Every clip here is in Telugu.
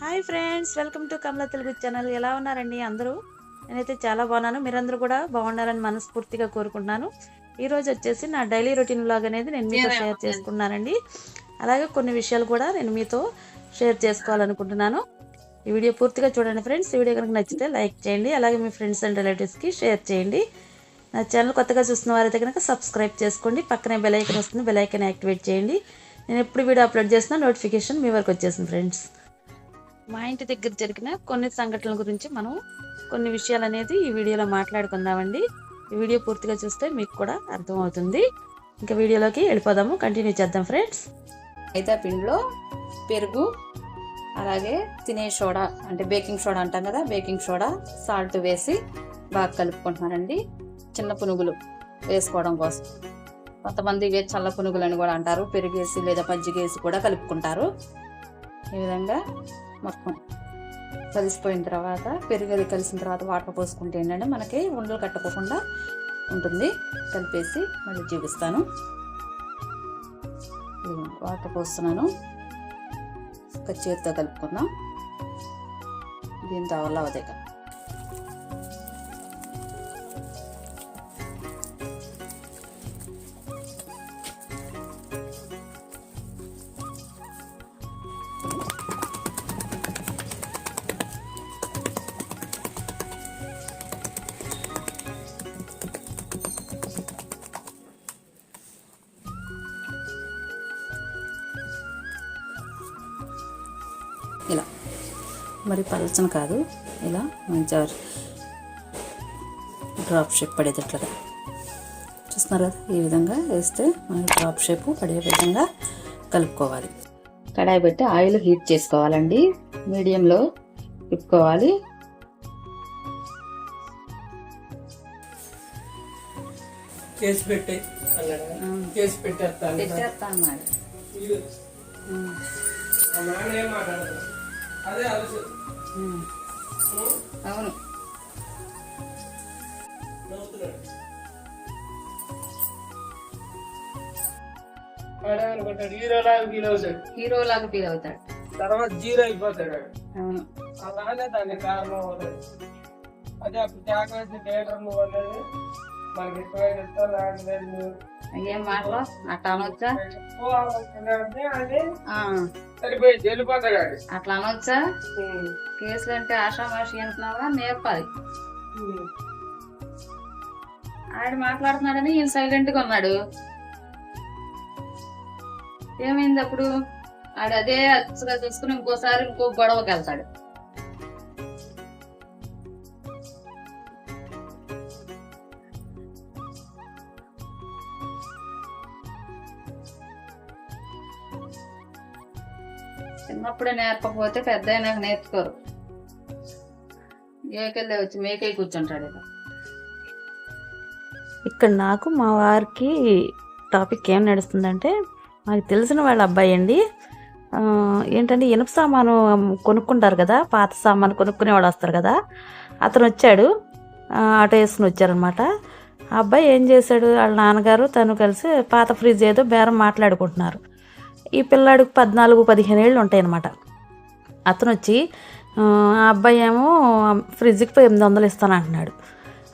Hi friends welcome to Kamala Telugu channel. ఎలా ఉన్నారండి అందరూ? నేనైతే చాలా బాగున్నాను. మీరందరూ కూడా బాగున్నారని మనస్ఫూర్తిగా కోరుకుంటున్నాను. ఈ రోజు వచ్చేసి నా డైలీ రొటీన్ వ్లాగ్ అనేది నేను మీతో షేర్ చేసుకున్నానండి. అలాగే కొన్ని విషయాలు కూడా నేను మీతో షేర్ చేసుకోవాలనుకుంటున్నాను. ఈ వీడియో పూర్తిగా చూడండి ఫ్రెండ్స్. ఈ వీడియో కనుక నచ్చితే లైక్ చేయండి. అలాగే మీ ఫ్రెండ్స్ అండ్ రిలేటివ్స్కి షేర్ చేయండి. నా ఛానల్ కొత్తగా చూస్తున్న వారైతే కనుక సబ్స్క్రైబ్ చేసుకోండి. పక్కనే బెల్ ఐకన్ వస్తుంది. బెల్ ఐకన్ యాక్టివేట్ చేయండి. నేను ఎప్పుడు వీడియో అప్లోడ్ చేసినా నోటిఫికేషన్ మీ వరకు వచ్చేసింది ఫ్రెండ్స్. మా ఇంటి దగ్గర జరిగిన కొన్ని సంఘటనల గురించి మనం కొన్ని విషయాలు అనేది ఈ వీడియోలో మాట్లాడుకుందామండి. ఈ వీడియో పూర్తిగా చూస్తే మీకు కూడా అర్థమవుతుంది. ఇంకా వీడియోలోకి వెళ్ళిపోదాము. కంటిన్యూ చేద్దాం ఫ్రెండ్స్ మైదా పిండిలో పెరుగు అలాగే తినే సోడా అంటే బేకింగ్ సోడా అంటాం కదా బేకింగ్ సోడా సాల్ట్ వేసి బాగా కలుపుకుంటున్నానండి. చిన్న పునుగులు వేసుకోవడం కోసం. కొంతమంది చల్ల పునుగులు అని కూడా అంటారు. పెరుగేసి లేదా మజ్జిగేసి కూడా కలుపుకుంటారు. ఈ విధంగా మొత్తం. కలిసిపోయిన తర్వాత పెరుగు అది కలిసిన తర్వాత వాటర్ పోసుకుంటే ఏంటంటే మనకి ఉండలు కట్టుకోకుండా ఉంటుంది. కలిపేసి మళ్ళీ చూపిస్తాను వాటర్ పోస్తున్నాను. ఒక చేతితో కలుపుకుందాం. దీంతో వల్ల అదే కదా మరి పలచన కాదు. ఇలా మంచిగా డ్రాప్ షేప్ పడేటట్లుగా చూస్తున్నారు కదా ఈ విధంగా వేస్తే మనకి డ్రాప్ షేప్ పడే విధంగా కలుపుకోవాలి. కడాయి పెట్టి ఆయిల్ హీట్ చేసుకోవాలండి. మీడియంలో తిప్పుకోవాలి. పెట్టే అన్నాడు? కేసు పెట్టేస్తాను. పెట్టేస్తాను మరి. అవును. హీరో లాగా ఫీల్ అవుతాడు. హీరో లాగా ఫీల్ అవుతాడు. తర్వాత జీరో అయిపోతాడు. అవును. అలానే దానికి కారణం అవుతాడు అదే అప్పుడు త్యాగవేసి థియేటర్ నువ్వు అనేది మనకి నాకు ఏం మాటలు? అట్లా అనొచ్చా సరిపోయింది వెళ్ళిపోతాడు. అట్లా అనొచ్చా. కేసులు అంటే ఆషామాషి అంటున్నావా? నేర్పాలి. ఆడ మాట్లాడుతున్నాడని ఈయన సైలెంట్గా ఉన్నాడు. ఏమైంది అప్పుడు? ఆడ అదే అచ్చగా చూసుకుని ఇంకోసారి ఇంకో గొడవకి వెళ్తాడు చిన్నప్పుడే నేర్పకపోతే పెద్ద అయినాక నేర్చుకోరు. ఏకెళ్ళే వచ్చి మేకై కూర్చుంటాడు ఇక. ఇక్కడ నాకు మా వారికి టాపిక్ ఏం నడుస్తుందంటే నాకు తెలిసిన వాళ్ళ అబ్బాయి అండి. ఏంటంటే ఇనుప సామాను కొనుక్కుంటారు కదా పాత సామాను కొనుక్కునే వాళ్ళు వస్తారు కదా అతను వచ్చాడు. ఆటో వేసుకుని వచ్చారనమాట ఆ అబ్బాయి ఏం చేశాడు వాళ్ళ నాన్నగారు తను కలిసి పాత ఫ్రిడ్జ్ ఏదో బేరం మాట్లాడుకుంటున్నారు. ఈ పిల్లాడికి పద్నాలుగు పదిహేను ఏళ్ళు ఉంటాయన్నమాట. అతను వచ్చి ఆ అబ్బాయి ఏమో ఫ్రిడ్జ్కి ఎనిమిది వందలు ఇస్తాను అంటున్నాడు.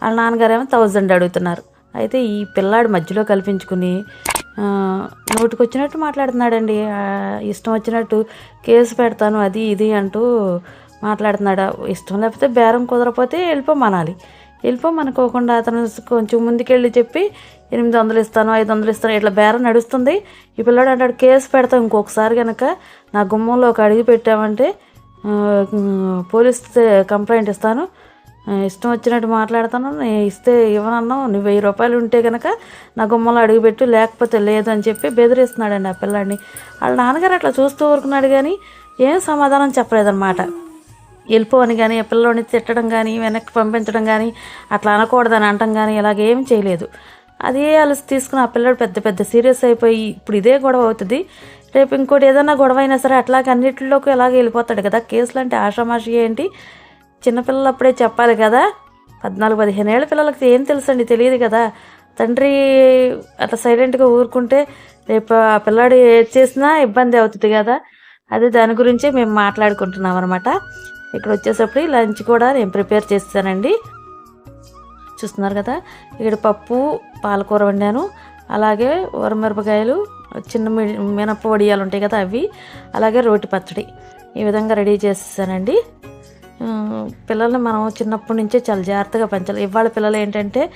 వాళ్ళ నాన్నగారు ఏమో థౌజండ్ అడుగుతున్నారు. అయితే ఈ పిల్లాడు మధ్యలో కల్పించుకుని నోటికి వచ్చినట్టు మాట్లాడుతున్నాడండి. ఇష్టం వచ్చినట్టు కేసు పెడతాను అది ఇది అంటూ మాట్లాడుతున్నాడు. ఇష్టం లేకపోతే బేరం కుదరపోతే వెళ్ళిపోమనాలి. వెళ్ళిపోమనుకోకుండా అతను కొంచెం ముందుకెళ్ళి చెప్పి ఎనిమిది వందలు ఇస్తాను ఐదు వందలు ఇస్తాను ఇట్లా బేరం నడుస్తుంది. ఈ పిల్లాడు అంటాడు కేసు పెడతాం ఇంకొకసారి కనుక నా గుమ్మంలో ఒక అడిగి పెట్టామంటే పోలీస్ కంప్లైంట్ ఇస్తాను. ఇష్టం వచ్చినట్టు మాట్లాడతాను నేను ఇస్తే ఇవ్వనన్నావు. నువ్వు వెయ్యి రూపాయలు ఉంటే కనుక నా గుమ్మలో అడుగుపెట్టు లేకపోతే లేదు అని చెప్పి బెదిరిస్తున్నాడండి ఆ పిల్లాడిని. వాళ్ళ నాన్నగారు అట్లా చూస్తూ ఊరుకున్నాడు కానీ ఏం సమాధానం చెప్పలేదన్నమాట. వెళ్ళిపోవని కానీ ఆ తిట్టడం కానీ వెనక్కి పంపించడం కానీ అట్లా అనకూడదని అంటం కానీ ఇలాగేం చేయలేదు. అదే అలసి తీసుకుని ఆ పిల్లడు పెద్ద పెద్ద సీరియస్ అయిపోయి ఇప్పుడు ఇదే గొడవ అవుతుంది. రేపు ఇంకోటి ఏదైనా గొడవ అయినా సరే అట్లాగే అన్నిటిలోకి ఇలాగే వెళ్ళిపోతాడు కదా? కేసులు అంటే ఆషామాషి ఏంటి? చిన్నపిల్లలు అప్పుడే చెప్పాలి కదా? పద్నాలుగు పదిహేను ఏళ్ళ పిల్లలకి ఏం తెలుసండి? తెలియదు కదా? తండ్రి అట్లా సైలెంట్గా ఊరుకుంటే రేపు ఆ పిల్లాడు ఏది చేసినా ఇబ్బంది అవుతుంది కదా? అదే దాని గురించే మేము మాట్లాడుకుంటున్నాం అనమాట ఇక్కడ వచ్చేసప్పుడు లంచ్ కూడా నేను ప్రిపేర్ చేస్తానండి. చూస్తున్నారు కదా? ఇక్కడ పప్పు పాలకూర వండాను. అలాగే ఉరమిరపకాయలు చిన్న మి- మినప వడియాలు ఉంటాయి కదా అవి. అలాగే రోటి పచ్చడి. ఈ విధంగా రెడీ చేసేసానండి. పిల్లల్ని మనం చిన్నప్పటి నుంచే చాలా జాగ్రత్తగా పెంచాలి. ఇవాళ పిల్లలు ఏంటంటే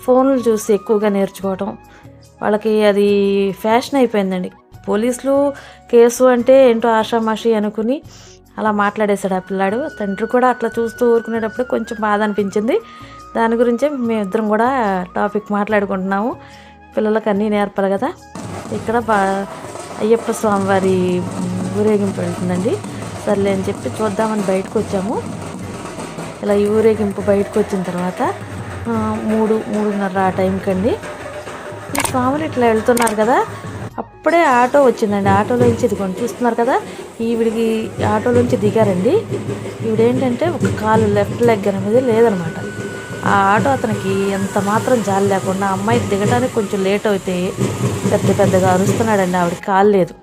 ఫోన్లు చూసి ఎక్కువగా నేర్చుకోవటం. వాళ్ళకి అది ఫ్యాషన్ అయిపోయిందండి. పోలీసులు కేసు అంటే ఏంటో ఆషామాషి అనుకుని అలా మాట్లాడేశాడు ఆ పిల్లాడు. తండ్రి కూడా అట్లా చూస్తూ ఊరుకునేటప్పుడు కొంచెం బాధ అనిపించింది. దాని గురించే మేమిద్దరం కూడా టాపిక్ మాట్లాడుకుంటున్నాము. పిల్లలకు అన్నీ నేర్పాలి కదా. ఇక్కడ బా అయ్యప్ప స్వామి వారి ఊరేగింపు వెళ్తుందండి. సర్లే అని చెప్పి చూద్దామని బయటకు వచ్చాము. ఇలా ఈ ఊరేగింపు బయటకు వచ్చిన తర్వాత మూడు మూడున్నర ఆ టైంకి అండి ఈ స్వాములు ఇట్లా వెళ్తున్నారు కదా. అప్పుడే ఆటో వచ్చిందండి. ఆటోలోంచి ఇదిగోండి చూస్తున్నారు కదా? ఈవిడికి ఆటోలోంచి దిగారండి. ఈవిడేంటంటే ఒక కాలు లెఫ్ట్ లెగ్ అనేది లేదనమాట. ఆ ఆటో అతనికి ఎంత మాత్రం జాలి లేకుండా అమ్మాయి దిగడానికి కొంచెం లేట్ అయితే పెద్ద పెద్దగా అరుస్తున్నాడండి. ఆవిడ కాలు లేదు.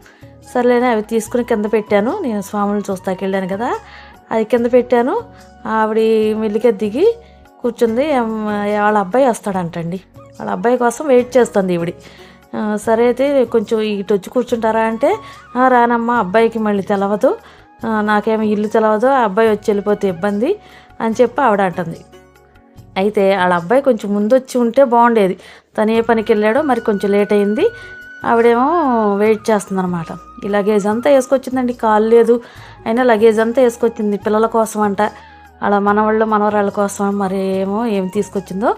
సర్లేనే అవి తీసుకుని కింద పెట్టాను. నేను స్వాములను చూస్తాకి వెళ్ళాను కదా. అది కింద పెట్టాను. ఆవిడ మెల్లిగా దిగి కూర్చుంది. వాళ్ళ అబ్బాయి వస్తాడంటండి. వాళ్ళ అబ్బాయి కోసం వెయిట్ చేస్తుంది ఈవిడి. సరే అయితే కొంచెం ఇటు వచ్చి కూర్చుంటారా అంటే రానమ్మా అబ్బాయికి మళ్ళీ తెలవదు. నాకేమి నాకేమో ఇల్లు తెలవదు ఆ అబ్బాయి వచ్చి వెళ్ళిపోతే ఇబ్బంది అని చెప్పి ఆవిడ అంటుంది. అయితే వాళ్ళ అబ్బాయి కొంచెం ముందు వచ్చి ఉంటే బాగుండేది. తను ఏ పనికి వెళ్ళాడో మరి కొంచెం లేట్ అయింది. ఆవిడేమో వెయిట్ చేస్తుందన్నమాట. ఈ లగేజ్ అంతా వేసుకొచ్చిందండి కాలు లేదు. అయినా లగేజ్ అంతా వేసుకొచ్చింది పిల్లల కోసం అంట అలా మనవాళ్ళు మనవరాళ్ళ కోసం మరి ఏమో ఏం తీసుకొచ్చిందో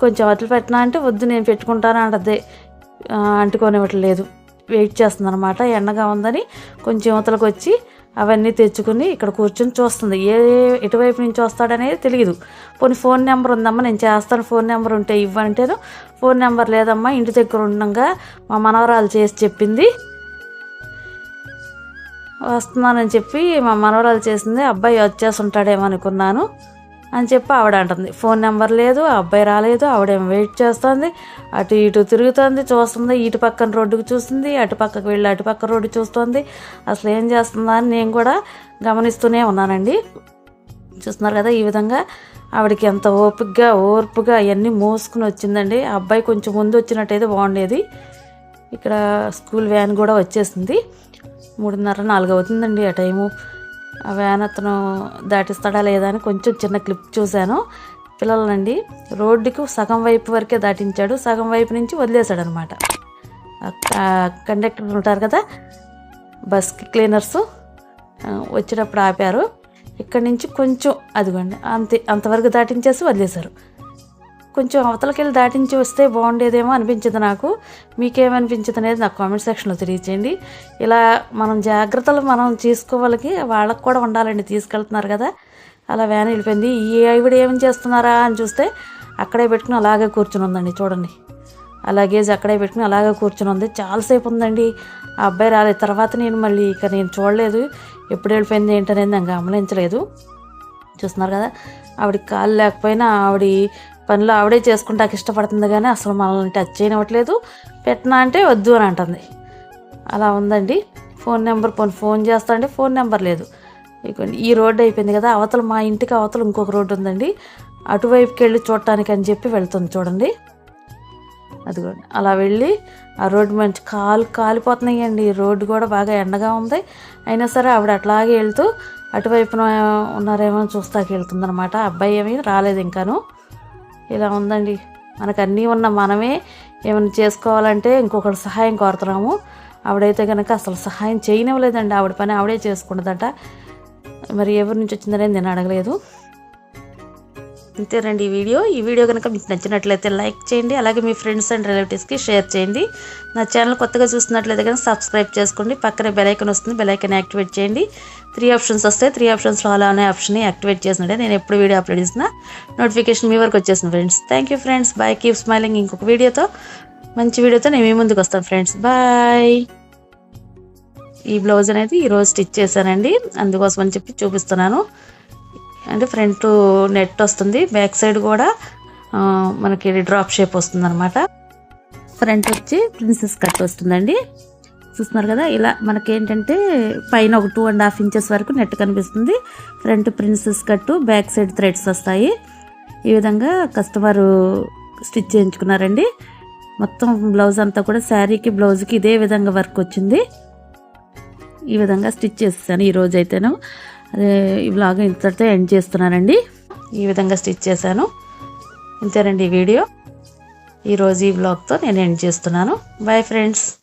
కొంచెం అట్లు పెట్టినా అంటే వద్దు నేను పెట్టుకుంటాను అంటదే. అంటుకోనివ్వట్లేదు వెయిట్ చేస్తుంది అనమాట ఎండగా ఉందని కొంచెం యువతలకు వచ్చి అవన్నీ తెచ్చుకుని ఇక్కడ కూర్చొని చూస్తుంది. ఏ ఎటువైపు నుంచి వస్తాడనేది తెలియదు పోనీ ఫోన్ నెంబర్ ఉందమ్మా నేను చేస్తాను ఫోన్ నెంబర్ ఉంటే ఇవ్వంటేను ఫోన్ నెంబర్ లేదమ్మా ఇంటి దగ్గర ఉండగా మా మనవరాలు చేసి చెప్పింది. వస్తున్నానని చెప్పి మా మనవరాలు చేసింది అబ్బాయి వచ్చేసి ఉంటాడేమో అనుకున్నాను. అని చెప్పి ఆవిడ అంటుంది ఫోన్ నెంబర్ లేదు ఆ అబ్బాయి రాలేదు ఆవిడేం వెయిట్ చేస్తుంది అటు ఇటు తిరుగుతుంది చూస్తుంది ఇటు పక్కన రోడ్డుకు చూస్తుంది అటు పక్కకు వెళ్ళి అటు పక్క రోడ్డు చూస్తుంది. అసలు ఏం చేస్తుందా అని నేను కూడా గమనిస్తూనే ఉన్నానండి. చూస్తున్నారు కదా ఈ విధంగా ఆవిడకి ఎంత ఓపికగా ఓర్పుగా అవన్నీ మోసుకుని వచ్చిందండి. ఆ అబ్బాయి కొంచెం ముందు వచ్చినట్టయితే బాగుండేది. ఇక్కడ స్కూల్ వ్యాన్ కూడా వచ్చేసింది. మూడున్నర నాలుగు అవుతుందండి ఆ టైము. వ్యాన్ అతను దాటిస్తాడా లేదా అని కొంచెం చిన్న క్లిప్ చూశాను. పిల్లలనండి రోడ్డుకు సగం వైపు వరకే దాటించాడు. సగం వైపు నుంచి వదిలేశాడు అనమాట కండక్టర్ ఉంటారు కదా బస్కి క్లీనర్స్ వచ్చేటప్పుడు ఆపారు. ఇక్కడి నుంచి కొంచెం అదిగోండి అంతే అంతవరకు దాటించేసి వదిలేశారు. కొంచెం అవతలకి వెళ్ళి దాటించి వస్తే బాగుండేదేమో అనిపించింది నాకు. మీకేమనిపించింది అనేది నాకు కామెంట్ సెక్షన్లో తెలియచేయండి. ఇలా మనం జాగ్రత్తలు మనం తీసుకోవాలకి వాళ్ళకి కూడా ఉండాలండి తీసుకెళ్తున్నారు కదా. అలా వ్యాన్ వెళ్ళిపోయింది. ఈ ఆవిడ ఏం చేస్తున్నారా అని చూస్తే అక్కడే పెట్టుకుని అలాగే కూర్చుని ఉందండి చూడండి. ఆ లగేజ్ అక్కడే పెట్టుకుని అలాగే కూర్చుని ఉంది. చాలాసేపు ఉందండి. ఆ అబ్బాయి రాలేదు. తర్వాత నేను మళ్ళీ ఇక నేను చూడలేదు. ఎప్పుడు వెళ్ళిపోయింది ఏంటనేది నాకు గమనించలేదు. చూస్తున్నారు కదా. ఆవిడ కాలు లేకపోయినా ఆవిడ పనులు ఆవిడే చేసుకుంటాకి ఇష్టపడుతుంది కానీ అసలు మనల్ని టచ్ చేయనివ్వట్లేదు. పెట్టినా అంటే వద్దు అని అంటుంది. అలా ఉందండి. ఫోన్ నెంబర్ పోను ఫోన్ చేస్తా అంటే ఫోన్ నెంబర్ లేదు. ఈ రోడ్డు అయిపోయింది కదా అవతల మా ఇంటికి అవతల ఇంకొక రోడ్డు ఉందండి. అటువైపుకి వెళ్ళి చూడటానికి అని చెప్పి వెళ్తుంది చూడండి. అదిగోండి అలా వెళ్ళి ఆ రోడ్డు మంచి కాలు కాలిపోతున్నాయండి. ఈ రోడ్డు కూడా బాగా ఎండగా ఉంది. అయినా సరే ఆవిడ అట్లాగే వెళ్తూ అటువైపున ఉన్నారేమో చూస్తాకి వెళ్తుందనమాట అబ్బాయి ఏమీ రాలేదు ఇంకాను. ఇలా ఉందండి. మనకు అన్నీ ఉన్న మనమే ఏమైనా చేసుకోవాలంటే ఇంకొకటి సహాయం కోరుతున్నాము. ఆవిడైతే కనుక అసలు సహాయం చేయనివ్వలేదండి. ఆవిడ పని ఆవిడే చేసుకుంటుందట. మరి ఎవరి నుంచి వచ్చిందనేది నేను అడగలేదు. అంతేనండి ఈ వీడియో. ఈ వీడియో కనుక మీకు నచ్చినట్లయితే లైక్ చేయండి. అలాగే మీ ఫ్రెండ్స్ అండ్ రిలేటివ్స్కి షేర్ చేయండి. నా ఛానల్ కొత్తగా చూస్తున్నట్లయితే కనుక సబ్స్క్రైబ్ చేసుకోండి. పక్కనే బెలైకన్ వస్తుంది. బెలైకన్ యాక్టివేట్ చేయండి. త్రీ ఆప్షన్స్ వస్తాయి. త్రీ ఆప్షన్స్లో అలా అనే ఆప్షన్ని యాక్టివేట్ చేసినట్టే నేను ఎప్పుడు వీడియో అప్లోడ్ చేసినా నోటిఫికేషన్ మీ వరకు వచ్చేసింది friends. Thank you friends. Bye keep smiling ఇంకొక వీడియోతో. మంచి వీడియోతో నేను మీ ముందుకు వస్తాను ఫ్రెండ్స్. బాయ్. ఈ బ్లౌజ్ అనేది ఈరోజు స్టిచ్ చేశానండి. అందుకోసం అని చెప్పి చూపిస్తున్నాను. అంటే ఫ్రంట్ నెట్ వస్తుంది బ్యాక్ సైడ్ కూడా మనకి డ్రాప్ షేప్ వస్తుంది అనమాట ఫ్రంట్ వచ్చి ప్రిన్సెస్ కట్ వస్తుందండి. చూస్తున్నారు కదా ఇలా మనకేంటంటే పైన ఒక టూ అండ్ హాఫ్ ఇంచెస్ వరకు నెట్ కనిపిస్తుంది. Front princess cut back side threads వస్తాయి. ఈ విధంగా కస్టమరు స్టిచ్ చేయించుకున్నారండి. మొత్తం బ్లౌజ్ అంతా కూడా శారీకి బ్లౌజ్కి ఇదే విధంగా వర్క్ వచ్చింది. ఈ విధంగా స్టిచ్ చేసేసాను ఈరోజు రోజు అయితేను అదే ఈ బ్లాగ్ ఇంతటితో ఎండ్ చేస్తున్నానండి. ఈ విధంగా స్టిచ్ చేశాను. ఇంతేనండి ఈ వీడియో. ఈరోజు ఈ బ్లాగ్తో నేను ఎండ్ చేస్తున్నాను. Bye friends